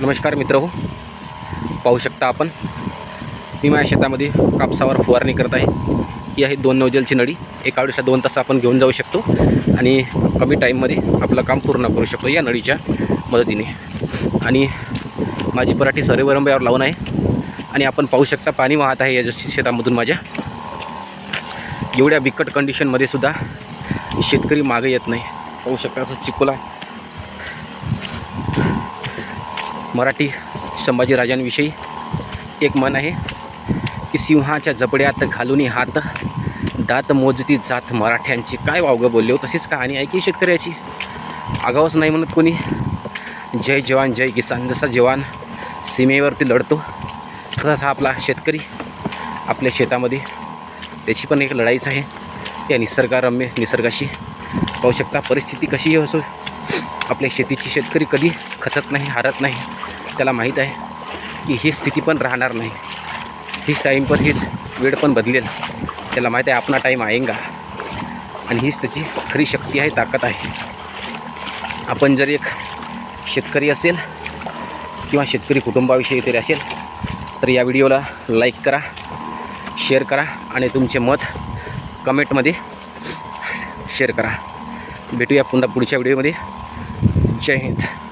नमस्कार मित्र हो. पाहू शकता आपण. मी माझ्या शेतामध्ये कापसावर फवारणी करत आहे. ही आहे दोन नवजलची नळी. एका वेळेस दोन तास आपण घेऊन जाऊ शकतो आणि कमी टाईममध्ये आपलं काम पूर्ण करू शकतो या नळीच्या मदतीने. आणि माझी पराठी सरेवरंब्यावर लावून आहे. आणि आपण पाहू शकता पाणी वाहत आहे या शेतामधून माझ्या. एवढ्या बिकट कंडिशनमध्ये सुद्धा शेतकरी मागे येत नाही. पाहू शकता असं चिकोला मराठी संभाजीराजांविषयी एक मन आहे की सिंहाच्या जबड्यात घालून हात दात मोजती जात मराठ्यांची. काय वावगं बोलले हो? तशीच कहाणी आहे की शेतकऱ्याची? आगावच नाही म्हणत कोणी. जय जवान जय किसान. जसा जवान सीमेवरती लढतो तसाच हा आपला शेतकरी आपल्या शेतामध्ये. त्याची पण एक लढाईच आहे. या निसर्गारम्य निसर्गाशी पाहू शकता परिस्थिती कशीही असो आपल्या शेतीची शेतकरी कधी खचत नाही हारत नाही. त्याला माहीत आहे की ही स्थिती पण राहणार नाही. हीच टाईम पण हीच वेळ पण बदलेल. त्याला माहीत आहे आपला टाईम आएंगा आणि हीच त्याची खरी शक्ती आहे ताकद आहे. आपण जर एक शेतकरी असेल किंवा शेतकरी कुटुंबाविषयी तरी असेल तर या व्हिडिओला लाईक करा शेअर करा आणि तुमचे मत कमेंटमध्ये शेअर करा. भेटूया पुन्हा पुढच्या व्हिडिओमध्ये. जय हिंद